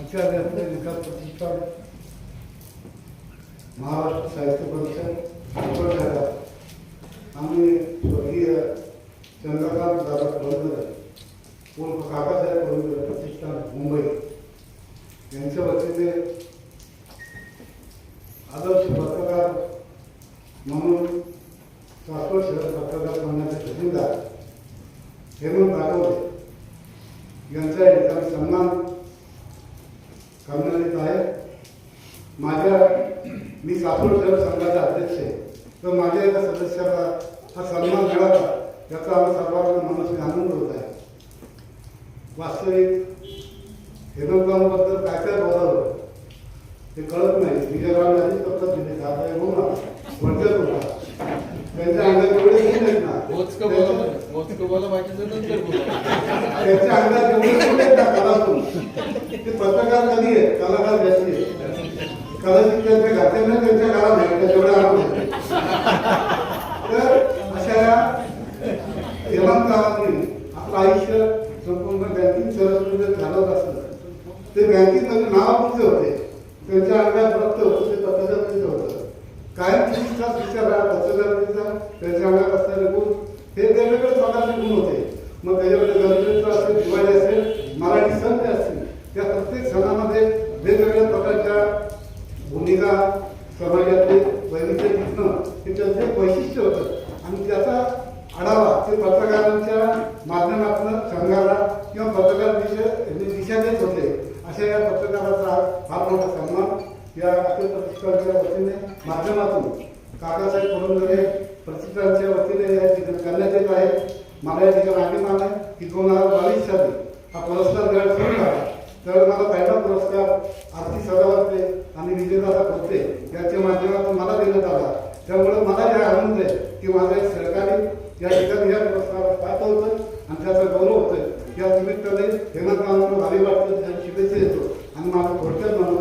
आचार्य विकास प्रतिष्ठान महाराष्ट्र साहित्य परिषद आम्ही स्वर्गीय चंद्रकांत दादा कळमकर उर्फ काकासाहेब कळमकर प्रतिष्ठान मुंबई. यांच्या वतीने आदर्श पत्रकार म्हणून शाश्वत शहर पत्रकार म्हणण्याचे प्रसिद्ध हेमंत यांचा या सन्मान करण्यात येत आहे. माझ्या मी सापूर शहर संघाचा अध्यक्ष आहे. तर माझ्या एका सदस्याला हा सन्मान मिळाला याचा आम्ही सर्वांना मनस्वी आनंद होत आहे. वास्तविक हेमंतरावांबद्दल काय काय बोलावं ते कळत नाही. विजयराव यांनी पत्र दिले आता हे बोला वरच्याच होता त्यांच्या अंगात एवढे गुण आहेत ना मोजकं बोला मोजकं बोला बाकीचं नंतर त्याच्या अंगात ते पत्रकार कधी आहे कलाकार जास्ती आहे कदाचित त्यांच्या घातलेल्या त्यांच्या काळात आहे त्या तेवढ्या आवडत तर अशा या हेमंतरावांनी आपलं आयुष्य संपूर्ण बँकिंग सर्व्हिस घालवत असलं. ते बँकिंग बँकिंगमध्ये नावापुरते होते? त्यांच्या अंगात रक्त होतं ते पत्रकारितेचं होतं. कायम चोवीस तास विचार हा पत्रकारितेचा त्याच्या दिवाळी असेल मराठी सण जे असतील त्या प्रत्येक सणामध्ये वेगवेगळ्या प्रकारच्या भूमिका समाजातले वैविध्य दिसणं हे त्यांचं एक वैशिष्ट्य होतं. आणि त्याचा आढावा ते पत्रकारांच्या माध्यमातून संघाला किंवा पत्रकार दिशा दिशा देत होते. अशा या पत्रकाराचा हा मोठा सन्मान या अखिल प्रतिष्ठानच्या वतीने माध्यमातून काकासाहेब पुरंदरे प्रतिष्ठानच्या वतीने या ठिकाणी करण्यात येत आहे. मला या ठिकाणी आधी आहे की दोन हजार बावीस साली हा पुरस्कार द्यायला सुरू झाला तर मला पहिला पुरस्कार आरती सदावर्ते आणि विजेताचा खोते याच्या माध्यमातून मला देण्यात आला. त्यामुळे मला हे आनंद आहे की माझा एक सहकारी या ठिकाणी या पुरस्कारात पाहत होतं आणि त्याचा गौरव होतोय. या निमित्ताने हेमंतरावांना भावी वाटतं त्यांना शुभेच्छा देतो आणि माझं थोडक्यात म्हणणं